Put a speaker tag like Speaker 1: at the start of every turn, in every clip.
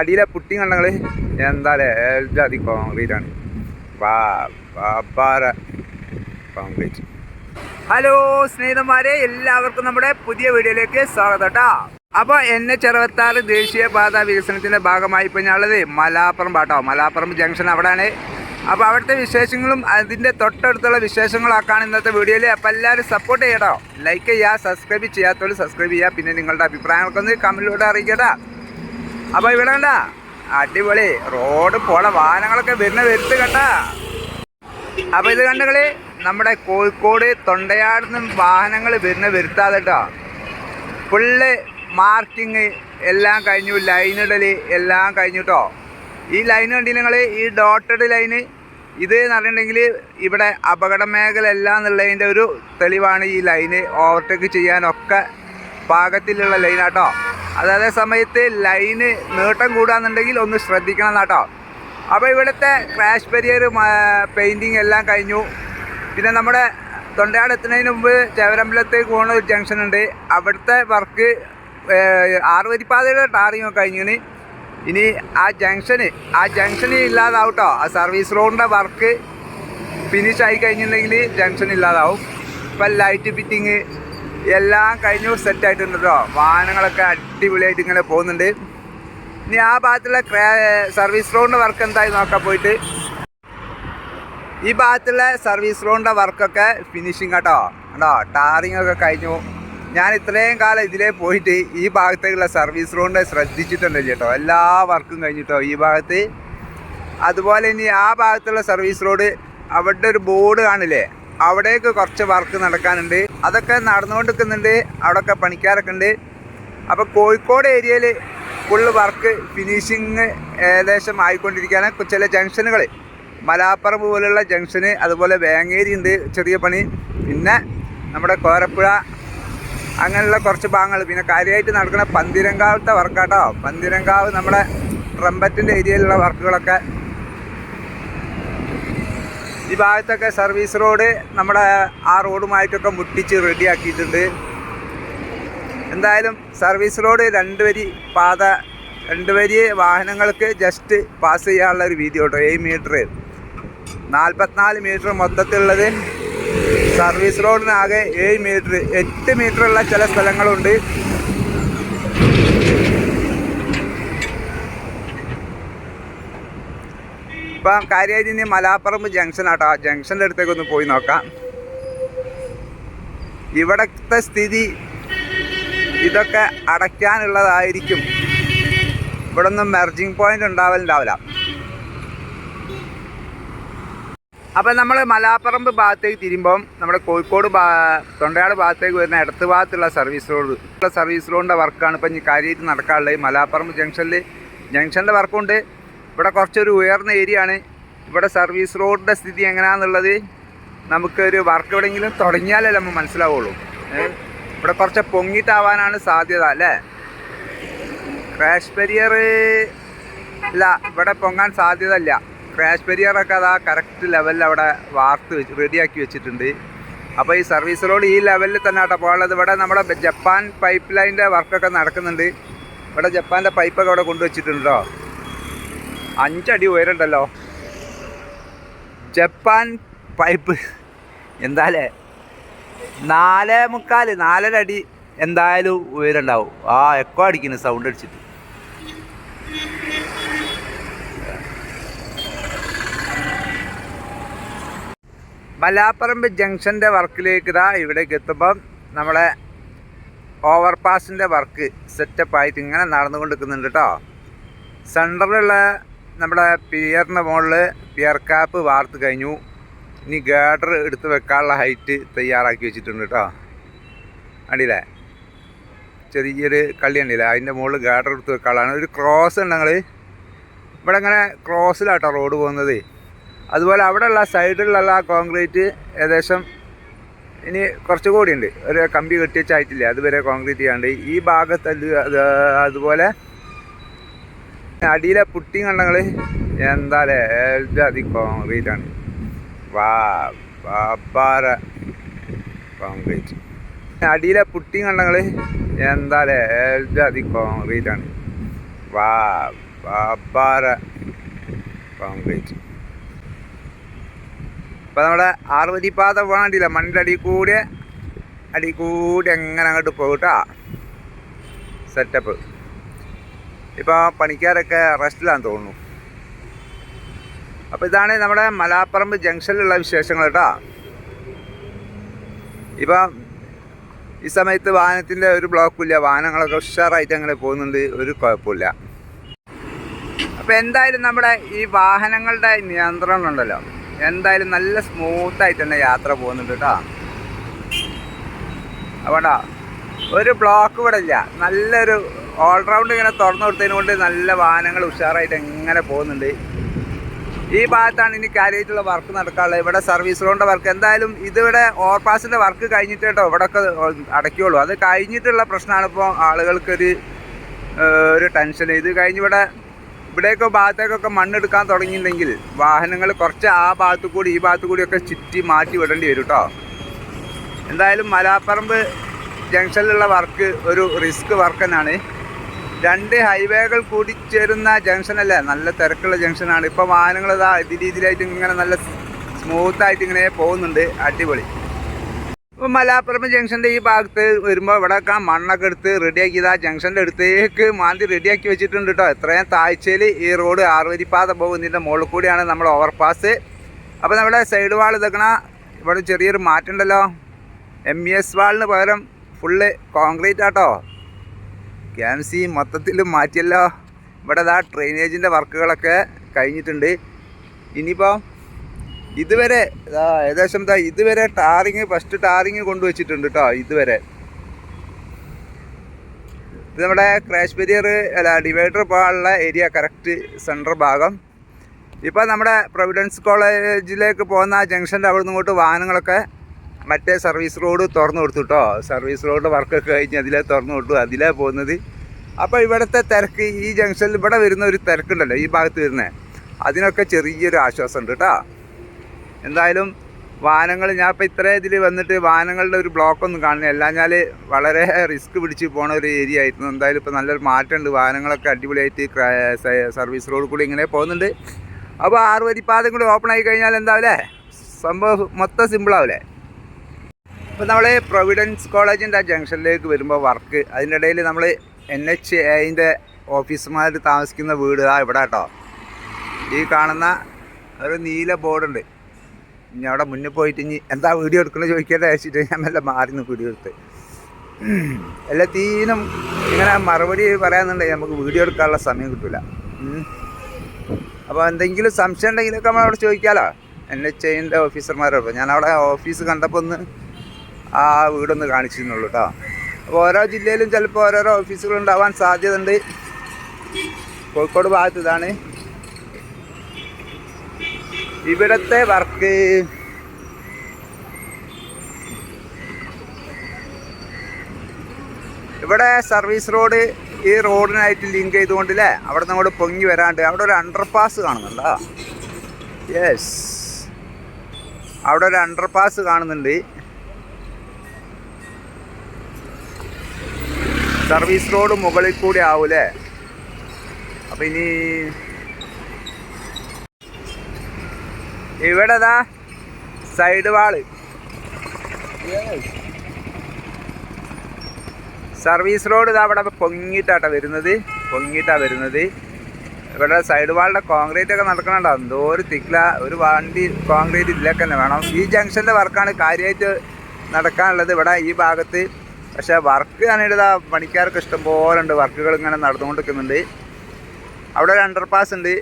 Speaker 1: അടിയിലെ പുട്ടി കണ്ടങ്ങൾ എന്താല്ലേ ജാതി കോൺക്രീറ്റ് ആണ്. കോൺക്രീറ്റ് ഹലോ സ്നേഹിതന്മാരെ എല്ലാവർക്കും നമ്മുടെ പുതിയ വീഡിയോയിലേക്ക് സ്വാഗതം കേട്ടോ അപ്പോൾ എന്നെ ചെറുപത്താറ് ദേശീയപാത വികസനത്തിന്റെ ഭാഗമായി ഇപ്പോൾ ഞാനുള്ളത് മലാപ്പുറം പാട്ടോ? മലാപ്പുറം ജംഗ്ഷൻ അവിടെയാണ്. അപ്പോൾ അവിടുത്തെ വിശേഷങ്ങളും അതിന്റെ തൊട്ടടുത്തുള്ള വിശേഷങ്ങളൊക്കെയാണ് ഇന്നത്തെ വീഡിയോയിൽ അപ്പോൾ എല്ലാവരും സപ്പോർട്ട് ചെയ്യട്ടോ. ലൈക്ക് ചെയ്യുക സബ്സ്ക്രൈബ് ചെയ്യാത്തവർ സബ്സ്ക്രൈബ് ചെയ്യുക പിന്നെ നിങ്ങളുടെ അഭിപ്രായങ്ങൾക്കൊന്ന് കമന്റിലൂടെ അറിയിക്കട്ടോ. അപ്പോൾ ഇവിടെ കണ്ട? അടിപൊളി. റോഡ് പോണ വാഹനങ്ങളൊക്കെ വരുന്ന വരുത്ത് കണ്ടാ? അപ്പൊ ഇത് കണ്ടുകളി നമ്മുടെ കോഴിക്കോട് തൊണ്ടയാട് വാഹനങ്ങൾ വരുന്ന വരുത്താതെ കേട്ടോ. ഫുള്ള് മാർക്കിങ് എല്ലാം കഴിഞ്ഞു ലൈനിടൽ എല്ലാം കഴിഞ്ഞു കേട്ടോ ഈ ലൈൻ കണ്ടില്ല നിങ്ങൾ ഈ ഡോട്ടഡ് ലൈന്. ഇത് എന്ന് പറഞ്ഞിട്ടുണ്ടെങ്കിൽ ഇവിടെ അപകട മേഖല എല്ലാം എന്നുള്ളതിന്റെ ഒരു തെളിവാണ് ഈ ലൈന് ഓവർടേക്ക് ചെയ്യാനൊക്കെ പാകത്തിലുള്ള ലൈനാട്ടോ അതേ സമയത്ത് ലൈന് നീട്ടം കൂടാന്നുണ്ടെങ്കിൽ ഒന്ന് ശ്രദ്ധിക്കണം എന്നാട്ടോ അപ്പോൾ ഇവിടുത്തെ ക്രാഷ് ബരിയർ പെയിന്റിങ് എല്ലാം കഴിഞ്ഞു. പിന്നെ നമ്മുടെ തൊണ്ടയാട് എത്തുന്നതിന് മുമ്പ് ചേവരമ്പലത്തേക്ക് പോകുന്ന ഒരു ജംഗ്ഷൻ ഉണ്ട്. അവിടുത്തെ വർക്ക് ആറുവരിപ്പാതയുടെ ടാറിങ് ഒക്കെ കഴിഞ്ഞിന്. ഇനി ആ ജംഗ്ഷന് ആ ജംഗ്ഷന് ഇല്ലാതാവും ട്ടോ. ആ സർവീസ് റോഡിന്റെ വർക്ക് ഫിനിഷ് ആയി കഴിഞ്ഞിട്ടുണ്ടെങ്കിൽ ജംഗ്ഷൻ ഇല്ലാതാവും. ഇപ്പം ലൈറ്റ് ഫിറ്റിങ് എല്ലാം കഴിഞ്ഞു സെറ്റ് ആയിട്ടുണ്ട് കേട്ടോ വാഹനങ്ങളൊക്കെ അടിപൊളിയായിട്ട് ഇങ്ങനെ പോകുന്നുണ്ട്. ഇനി ആ ഭാഗത്തുള്ള സർവീസ് റോഡിന്റെ വർക്ക് എന്തായി നോക്കാൻ പോയിട്ട്. ഈ ഭാഗത്തുള്ള സർവീസ് റോഡിന്റെ വർക്കൊക്കെ ഫിനിഷിങ് കേട്ടോ കേട്ടോ ടാറിങ് ഒക്കെ കഴിഞ്ഞു. ഞാൻ ഇത്രയും കാലം ഇതിലേ പോയിട്ട് ഈ ഭാഗത്തേക്കുള്ള സർവീസ് റോഡിനെ ശ്രദ്ധിച്ചിട്ടുണ്ട് കേട്ടോ. എല്ലാ വർക്കും കഴിഞ്ഞിട്ടോ ഈ ഭാഗത്ത്. അതുപോലെ ഇനി ആ ഭാഗത്തുള്ള സർവീസ് റോഡ് അവിടെ ഒരു ബോർഡ് കാണില്ലേ? അവിടേക്ക് കുറച്ച് വർക്ക് നടക്കാനുണ്ട്. അതൊക്കെ നടന്നുകൊണ്ടിരിക്കുന്നുണ്ട്. അവിടെയൊക്കെ പണിക്കാരൊക്കെ ഉണ്ട്. അപ്പോൾ കോഴിക്കോട് ഏരിയയിൽ ഫുള്ള് വർക്ക് ഫിനിഷിങ് ഏകദേശം ആയിക്കൊണ്ടിരിക്കുകയാണ്. ചില ജംഗ്ഷനുകൾ മലാപ്പുറം പോലുള്ള ജംഗ്ഷന് അതുപോലെ വേങ്ങേരി ഉണ്ട് ചെറിയ പണി. പിന്നെ നമ്മുടെ കോരപ്പുഴ അങ്ങനെയുള്ള കുറച്ച് ഭാഗങ്ങൾ. പിന്നെ കാര്യമായിട്ട് നടക്കുന്ന പന്തിരങ്കാവത്തെ വർക്കാട്ടോ പന്തിരങ്കാവ് നമ്മുടെ ട്രംബറ്റിന്റെ ഏരിയയിലുള്ള വർക്കുകളൊക്കെ ഈ ഭാഗത്തൊക്കെ സർവീസ് റോഡ് നമ്മുടെ ആ റോഡുമായിട്ടൊക്കെ മുട്ടിച്ച് റെഡിയാക്കിയിട്ടുണ്ട്. എന്തായാലും സർവീസ് റോഡ് രണ്ട് വരി പാത രണ്ട് വരി വാഹനങ്ങൾക്ക് ജസ്റ്റ് പാസ് ചെയ്യാനുള്ള ഒരു വീതി കേട്ടോ ഏഴ് മീറ്റർ നാൽപ്പത്തിനാല് മീറ്റർ മൊത്തത്തിലുള്ളത്. സർവീസ് റോഡിനാകെ ഏഴ് മീറ്റർ എട്ട് മീറ്ററുള്ള ചില സ്ഥലങ്ങളുണ്ട്. ഇപ്പം കാര്യമായിട്ട് ഇനി മലാപ്പറമ്പ് ജംഗ്ഷൻ ആട്ടോ. ആ ജംഗ്ഷന്റെ അടുത്തേക്ക് ഒന്ന് പോയി നോക്കാം. ഇവിടത്തെ സ്ഥിതി ഇതൊക്കെ അടയ്ക്കാനുള്ളതായിരിക്കും. ഇവിടെ ഒന്നും മെർജിങ് പോയിന്റ് ഉണ്ടാവലുണ്ടാവില്ല. അപ്പം നമ്മൾ മലാപ്പറമ്പ് ഭാഗത്തേക്ക് തിരിയുമ്പം നമ്മുടെ കോഴിക്കോട് ഭാ തൊണ്ടയാട് ഭാഗത്തേക്ക് വരുന്ന ഇടത്ത് ഭാഗത്തുള്ള സർവീസ് റോഡ് സർവീസ് റോഡിന്റെ വർക്കാണ് ഇപ്പം ഇനി കാര്യമായിട്ട് നടക്കാനുള്ളത്. മലാപ്പറമ്പ് ജംഗ്ഷനിൽ ജംഗ്ഷന്റെ വർക്കുണ്ട് ഇവിടെ കുറച്ചൊരു ഉയർന്ന ഏരിയ ആണ്. ഇവിടെ സർവീസ് റോഡിന്റെ സ്ഥിതി എങ്ങനെയാണെന്നുള്ളത് നമുക്കൊരു വർക്ക് എവിടെയെങ്കിലും തുടങ്ങിയാലേ നമ്മൾ മനസ്സിലാവുള്ളൂ? ഇവിടെ കുറച്ച് പൊങ്ങിട്ടാവാനാണ് സാധ്യത അല്ലേ? ക്രാഷ് പെരിയർ ഇല്ല ഇവിടെ പൊങ്ങാൻ സാധ്യത ഇല്ല ക്രാഷ് പെരിയറൊക്കെ അതാ കറക്റ്റ് ലെവലിൽ അവിടെ വാർത്ത് വെച്ച് റെഡിയാക്കി വെച്ചിട്ടുണ്ട്. അപ്പോൾ ഈ സർവീസ് റോഡ് ഈ ലെവലിൽ തന്നെ ആട്ടോ പോകാനുള്ളത്. ഇവിടെ നമ്മുടെ ജപ്പാൻ പൈപ്പ് ലൈനിന്റെ വർക്കൊക്കെ നടക്കുന്നുണ്ട്. ഇവിടെ ജപ്പാന്റെ പൈപ്പൊക്കെ അവിടെ കൊണ്ടുവച്ചിട്ടുണ്ടോ അഞ്ചടി ഉയരണ്ടല്ലോ ജപ്പാൻ പൈപ്പ് എന്താലേ? നാല് മുക്കാൽ നാലര അടി എന്തായാലും ഉയരണ്ടാവും ആ എക്കോ അടിക്കുന്നു സൗണ്ട് അടിച്ചിട്ട്. മലാപ്പറമ്പ് ജംഗ്ഷന്റെ വർക്കിലേക്ക് ഇതാ ഇവിടേക്ക് എത്തുമ്പം നമ്മളെ ഓവർ പാസിന്റെ വർക്ക് സെറ്റപ്പ് ആയിട്ട് ഇങ്ങനെ നടന്നുകൊണ്ടിരിക്കുന്നുണ്ട് കേട്ടോ സെന്ററിലുള്ള നമ്മുടെ പിയറിന്റെ മുകളിൽ പിയർ കാപ്പ് വാർത്ത് കഴിഞ്ഞു. ഇനി ഗാഡർ എടുത്ത് വെക്കാനുള്ള ഹൈറ്റ് തയ്യാറാക്കി വെച്ചിട്ടുണ്ട് കേട്ടോ. കണ്ടില്ലേ? ചെറിയൊരു കള്ളി കണ്ടില്ലേ? അതിന്റെ മുകളിൽ ഗാഡർ എടുത്ത് വെക്കാനുള്ളതാണ്. ഒരു ക്രോസ് ഉണ്ട് ഇവിടെ ഇങ്ങനെ ക്രോസിലാട്ടോ റോഡ് പോകുന്നത്. അതുപോലെ അവിടെയുള്ള സൈഡിലുള്ള കോൺക്രീറ്റ് ഏകദേശം ഇനി കുറച്ചും കൂടി ഉണ്ട് ഒരു കമ്പി കെട്ടി വെച്ചായിട്ടില്ല? അതുവരെ കോൺക്രീറ്റ് ചെയ്യാണ്ട്. ഈ ഭാഗത്ത് അത് അത് അതുപോലെ അടിയിലെ പുട്ടിങ് കണ്ടങ്ങൾ എന്താ അതി കോൺക്രീറ്റ് ആണ്. വാ വാപ്പാര കോൺക്രീറ്റ് അടിയിലെ പുട്ടിങ് കണ്ടങ്ങൾ എന്താ അതി കോൺക്രീറ്റ് ആണ്. വാ ബാബാര കോൺക്രീറ്റ് ഇപ്പം നമ്മുടെ ആറുവരിപ്പാത പോകണ്ടില്ല മണ്ണിന്റെ അടി കൂടി അടി കൂടി എങ്ങനെ അങ്ങോട്ട് പോകട്ടാ സെറ്റപ്പ് ഇപ്പോൾ പണിക്കാരൊക്കെ റെസ്റ്റിലാന്ന് തോന്നുന്നു. അപ്പോൾ ഇതാണ് നമ്മുടെ മലാപ്പറമ്പ് ജംഗ്ഷനിലുള്ള വിശേഷങ്ങൾ കേട്ടോ. ഇപ്പം ഈ സമയത്ത് വാഹനത്തിന്റെ ഒരു ബ്ലോക്കും ഇല്ല വാഹനങ്ങളൊക്കെ ഉഷാറായിട്ട് അങ്ങനെ പോകുന്നുണ്ട് ഒരു കുഴപ്പമില്ല. അപ്പോൾ എന്തായാലും നമ്മുടെ ഈ വാഹനങ്ങളുടെ നിയന്ത്രണം ഉണ്ടല്ലോ എന്തായാലും നല്ല സ്മൂത്തായിട്ട് തന്നെ യാത്ര പോകുന്നുണ്ട് കേട്ടോ. അതുകൊണ്ടാ ഒരു ബ്ലോക്ക് ഇവിടെ ഇല്ല നല്ലൊരു ഓൾറൗണ്ട് ഇങ്ങനെ തുറന്നു കൊടുത്തതിന് കൊണ്ട് നല്ല വാഹനങ്ങൾ ഉഷാറായിട്ട് എങ്ങനെ പോകുന്നുണ്ട്? ഈ ഭാഗത്താണ് ഇനി കാര്യമായിട്ടുള്ള വർക്ക് നടക്കാനുള്ളത്. ഇവിടെ സർവീസ് റോഡിന്റെ വർക്ക് എന്തായാലും ഇതിവിടെ ഓവർപാസിന്റെ വർക്ക് കഴിഞ്ഞിട്ട് കേട്ടോ ഇവിടെ ഒക്കെ അടയ്ക്കുള്ളൂ. അത് കഴിഞ്ഞിട്ടുള്ള പ്രശ്നമാണ് ഇപ്പോൾ ആളുകൾക്കൊരു ഒരു ടെൻഷൻ ഇത് കഴിഞ്ഞ് ഇവിടെ ഇവിടേക്ക് ഭാഗത്തേക്കൊക്കെ മണ്ണെടുക്കാൻ തുടങ്ങിയിട്ടുണ്ടെങ്കിൽ വാഹനങ്ങൾ കുറച്ച് ആ ഭാഗത്തു കൂടി ഈ ഭാഗത്തു കൂടിയൊക്കെ ചുറ്റി മാറ്റി വിടേണ്ടി വരും കേട്ടോ. എന്തായാലും മലാപ്പറമ്പ് ജംഗ്ഷനിലുള്ള വർക്ക് ഒരു റിസ്ക് വർക്ക് തന്നെയാണ്. രണ്ട് ഹൈവേകൾ കൂടി കൂടിച്ചേരുന്ന ജംഗ്ഷനല്ലേ നല്ല തിരക്കുള്ള ജംഗ്ഷനാണ് ഇപ്പോൾ വാഹനങ്ങൾ ഇതാ ഇത് രീതിയിലായിട്ട് ഇങ്ങനെ നല്ല സ്മൂത്ത് ആയിട്ട് ഇങ്ങനെ പോകുന്നുണ്ട്. അടിപൊളി. ഇപ്പോൾ മലാപ്പുറം ജംഗ്ഷന്റെ ഈ ഭാഗത്ത് വരുമ്പോൾ ഇവിടെയൊക്കെ മണ്ണൊക്കെ എടുത്ത് റെഡിയാക്കി ഇതാ ജംഗ്ഷന്റെ അടുത്തേക്ക് മാന്തി റെഡിയാക്കി വെച്ചിട്ടുണ്ട് കേട്ടോ എത്രയും താഴ്ചയിൽ ഈ റോഡ് ആറുവരിപ്പാത പോകുന്നതിന്റെ മുകളിൽ കൂടിയാണ് നമ്മുടെ ഓവർപാസ് അപ്പോൾ നമ്മുടെ സൈഡ് വാൾ ഇതൊക്കണ ഇവിടെ ചെറിയൊരു മാറ്റമുണ്ടല്ലോ എം ഇ എസ് വാളിന് പകരം ഫുള്ള് കോൺക്രീറ്റ് ആട്ടോ ക്യാൻസി മൊത്തത്തിൽ മാറ്റിയല്ലോ. ഇവിടെ ദാ ഡ്രെയിനേജിന്റെ വർക്കുകളൊക്കെ കഴിഞ്ഞിട്ടുണ്ട്. ഇനിയിപ്പോൾ ഇതുവരെ ഏകദേശം ദാ ഇതുവരെ ടാറിങ് ഫസ്റ്റ് ടാറിങ് കൊണ്ടുവച്ചിട്ടുണ്ട് കേട്ടോ ഇതുവരെ. ഇത് നമ്മുടെ ക്രാഷ് ബരിയർ അല്ല ഡിവൈഡർ പോകാനുള്ള ഏരിയ കറക്റ്റ് സെന്റർ ഭാഗം. ഇപ്പോൾ നമ്മുടെ പ്രൊവിഡൻസ് കോളേജിലേക്ക് പോകുന്ന ജംഗ്ഷന്റെ അവിടെ നിന്ന് ഇങ്ങോട്ട് വാഹനങ്ങളൊക്കെ മറ്റേ സർവീസ് റോഡ് തുറന്നു കൊടുത്തു കേട്ടോ സർവീസ് റോഡ് വർക്കൊക്കെ കഴിഞ്ഞ് അതിലേ തുറന്നു കൊടുത്തു. അതിലേ പോകുന്നത്. അപ്പോൾ ഇവിടുത്തെ തിരക്ക് ഈ ജംഗ്ഷനിൽ ഇവിടെ വരുന്ന ഒരു തിരക്കുണ്ടല്ലോ ഈ ഭാഗത്ത് വരുന്നത് അതിനൊക്കെ ചെറിയൊരു ആശ്വാസം ഉണ്ട് കേട്ടോ എന്തായാലും വാഹനങ്ങൾ ഞാൻ ഇപ്പോൾ ഇത്ര ഇതിൽ വന്നിട്ട് വാഹനങ്ങളുടെ ഒരു ബ്ലോക്കൊന്നും കാണുന്നില്ല. അല്ലാഞ്ഞാൽ വളരെ റിസ്ക് പിടിച്ച് പോണ ഒരു ഏരിയ ആയിരുന്നു. എന്തായാലും ഇപ്പോൾ നല്ലൊരു മാറ്റമുണ്ട്. വാഹനങ്ങളൊക്കെ അടിപൊളിയായിട്ട് സർവീസ് റോഡ് കൂടി ഇങ്ങനെ പോകുന്നുണ്ട്. അപ്പോൾ ആറ് വരിപ്പാതം കൂടി ഓപ്പൺ ആയി കഴിഞ്ഞാൽ എന്താവില്ലേ സംഭവം മൊത്തം സിമ്പിളാവില്ലേ ഇപ്പോൾ നമ്മൾ പ്രൊവിഡൻസ് കോളേജിന്റെ ആ ജംഗ്ഷനിലേക്ക് വരുമ്പോൾ വർക്ക് അതിന്റെ ഇടയിൽ നമ്മൾ എൻ എച്ച് എന്റെ ഓഫീസർമാർ താമസിക്കുന്ന വീട്. ആ ഇവിടെ കേട്ടോ ഈ കാണുന്ന ഒരു നീല ബോർഡുണ്ട്. ഇനി അവിടെ മുന്നിൽ പോയിട്ട് ഇനി എന്താ വീഡിയോ എടുക്കണമെന്ന് ചോദിക്കട്ടെ വെച്ചിട്ട് ഞാൻ മെല്ലെ മാറി നിന്ന് വീഡിയോ എടുത്ത്. എല്ലാത്തീനും ഇങ്ങനെ മറുപടി പറയാന്നുണ്ടെങ്കിൽ നമുക്ക് വീഡിയോ എടുക്കാനുള്ള സമയം കിട്ടില്ല അപ്പോൾ എന്തെങ്കിലും സംശയം ഉണ്ടെങ്കിലൊക്കെ നമ്മൾ അവിടെ ചോദിക്കാമല്ലോ എൻ എച്ച് ഐന്റെ ഓഫീസർമാരോട് ഞാൻ അവിടെ ഓഫീസ് കണ്ടപ്പോൾ ഒന്ന് ആ വീടൊന്ന് കാണിച്ചിരുന്നുള്ളൂ കേട്ടോ അപ്പോൾ ഓരോ ജില്ലയിലും ചിലപ്പോൾ ഓരോരോ ഓഫീസുകൾ ഉണ്ടാവാൻ സാധ്യതയുണ്ട്. കോഴിക്കോട് ഭാഗത്ത് ഇതാണ്. ഇവിടത്തെ വർക്ക് ഇവിടെ സർവീസ് റോഡ് ഈ റോഡിനായിട്ട് ലിങ്ക് ചെയ്തുകൊണ്ടില്ലേ അവിടെ നിന്ന് അങ്ങോട്ട് പൊങ്ങി വരാണ്ട്. അവിടെ ഒരു അണ്ടർപാസ് കാണുന്നുണ്ടോ യെസ് അവിടെ ഒരു അണ്ടർപാസ് കാണുന്നുണ്ട്. സർവീസ് റോഡ് മുകളിൽ കൂടി ആവൂലേ? അപ്പം ഇനി ഇവിടെ ഇതാ സൈഡ് വാൾ. സർവീസ് റോഡ് ഇതാ അവിടെ പൊങ്ങിയിട്ടാട്ടോ വരുന്നത്. പൊങ്ങിയിട്ടാണ് വരുന്നത്. ഇവിടെ സൈഡ് വാളിന്റെ കോൺക്രീറ്റ് ഒക്കെ നടക്കണുണ്ടോ? എന്തോ ഒരു തിക്കില. ഒരു വണ്ടി കോൺക്രീറ്റ് ഇതിലേക്ക് തന്നെ വേണം. ഈ ജംഗ്ഷന്റെ വർക്കാണ് കാര്യമായിട്ട് നടക്കാനുള്ളത് ഇവിടെ ഈ ഭാഗത്ത്. പക്ഷേ വർക്ക് ഇതാ പണിക്കാർക്ക് ഇഷ്ടം പോലെ ഉണ്ട് വർക്കുകൾ ഇങ്ങനെ നടന്നുകൊണ്ടിരിക്കുന്നുണ്ട്. അവിടെ ഒരു അണ്ടർപാസ് ഉണ്ട്.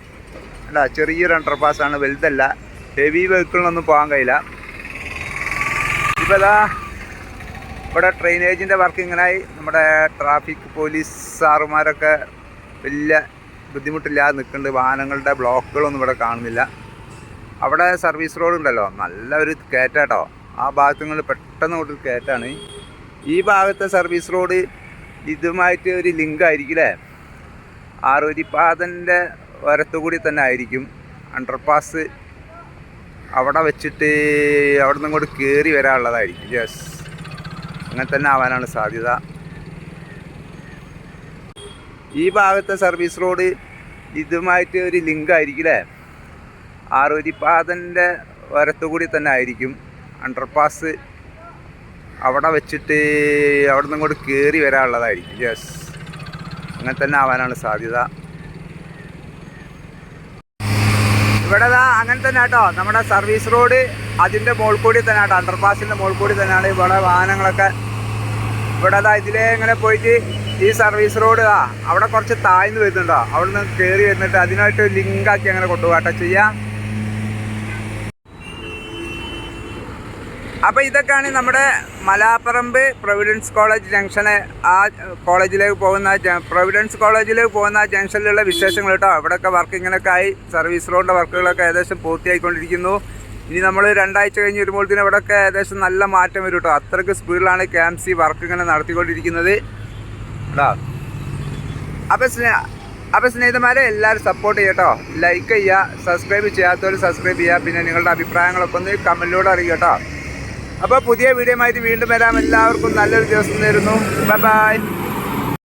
Speaker 1: അല്ല ചെറിയൊരു അണ്ടർപാസ് ആണ്. വലുതല്ല. ഹെവി വെഹിക്കിളിനൊന്നും പോകാൻ കഴിയില്ല. ഇപ്പോൾ ഇതാ ഇവിടെ ഡ്രെയിനേജിന്റെ വർക്ക് ഇങ്ങനായി. നമ്മുടെ ട്രാഫിക് പോലീസ് സാറുമാരൊക്കെ വലിയ ബുദ്ധിമുട്ടില്ലാതെ നിൽക്കുന്നുണ്ട്. വാഹനങ്ങളുടെ ബ്ലോക്കുകളൊന്നും ഇവിടെ കാണുന്നില്ല. അവിടെ സർവീസ് റോഡ് ഉണ്ടല്ലോ. നല്ല ഒരു കയറ്റാട്ടോ ആ ഭാഗത്ത് നിങ്ങൾ പെട്ടെന്ന് കൂട്ടി കയറ്റാണ് ഈ ഭാഗത്തെ സർവീസ് റോഡ് ഇതുമായിട്ട് ഒരു ലിങ്ക് ആയിരിക്കില്ലേ? ആറുവരിപ്പാതന്റെ വരത്തുകൂടി തന്നെ ആയിരിക്കും. അണ്ടർപാസ് അവിടെ വെച്ചിട്ട് അവിടെ നിന്ന് ഇങ്ങോട്ട് കയറി വരാനുള്ളതായിരിക്കും. യെസ് അങ്ങനെ തന്നെ ആവാനാണ് സാധ്യത. ഈ ഭാഗത്തെ സർവീസ് റോഡ് ഇതുമായിട്ട് ഒരു ലിങ്ക് ആയിരിക്കില്ലേ? ആറുവരിപ്പാതന്റെ വരത്തുകൂടി തന്നെ ആയിരിക്കും. അണ്ടർപാസ് അവിടെ വെച്ചിട്ട് അവിടെ നിന്ന് ഇങ്ങോട്ട് കയറി വരാനുള്ളതായിരിക്കും. യെസ് അങ്ങനെ തന്നെ ആവാനാണ് സാധ്യത. ഇവിടെ അങ്ങനെ തന്നെ കേട്ടോ നമ്മുടെ സർവീസ് റോഡ് അതിന്റെ മോൾ കൂടി തന്നെ കേട്ടോ അണ്ടർപാസിന്റെ മോൾ കൂടി തന്നെയാണ് ഇവിടെ വാഹനങ്ങളൊക്കെ. ഇവിടെ ഇതിലേ ഇങ്ങനെ പോയിട്ട് ഈ സർവീസ് റോഡ് ആ അവിടെ കുറച്ച് താഴ്ന്നു വരുന്നുണ്ടോ? അവിടെ നിന്ന് കയറി വരുന്നിട്ട് അതിനായിട്ട് ലിങ്കാക്കി അങ്ങനെ കൊണ്ടുപോകട്ടെ ചെയ്യാം. അപ്പോൾ ഇതൊക്കെയാണ് നമ്മുടെ മലാപ്പറമ്പ് പ്രൊവിഡൻസ് കോളേജ് ജംഗ്ഷന് ആ കോളേജിലേക്ക് പോകുന്ന പ്രൊവിഡൻസ് കോളേജിലേക്ക് പോകുന്ന ജംഗ്ഷനിലുള്ള വിശേഷങ്ങൾ കേട്ടോ. വർക്ക് വർക്കിങ്ങിനൊക്കെ ആയി. സർവീസ് റോഡിന്റെ വർക്കുകളൊക്കെ ഏകദേശം പൂർത്തിയായിക്കൊണ്ടിരിക്കുന്നു. ഇനി നമ്മൾ രണ്ടാഴ്ച കഴിഞ്ഞ് വരുമ്പോഴത്തേനും ഇവിടെയൊക്കെ ഏകദേശം നല്ല മാറ്റം വരും കേട്ടോ. അത്രയ്ക്ക് സ്പീഡിലാണ് കെ എം സി വർക്ക് ഇങ്ങനെ നടത്തിക്കൊണ്ടിരിക്കുന്നത്. കേട്ടോ അപ്പോൾ സ്നേ അപ്പോൾ സ്നേഹിതന്മാരെ എല്ലാവരും സപ്പോർട്ട് ചെയ്യട്ടോ ലൈക്ക് ചെയ്യുക സബ്സ്ക്രൈബ് ചെയ്യാത്തവർ സബ്സ്ക്രൈബ് ചെയ്യുക. പിന്നെ നിങ്ങളുടെ അഭിപ്രായങ്ങളൊക്കെ ഒന്ന് കമന്റിലൂടെ അറിയുക കേട്ടോ. അപ്പോൾ പുതിയ വീഡിയോ ആയിട്ട് വീണ്ടും വരാം. എല്ലാവർക്കും നല്ലൊരു ദിവസം തരുന്നു ബൈ ബൈ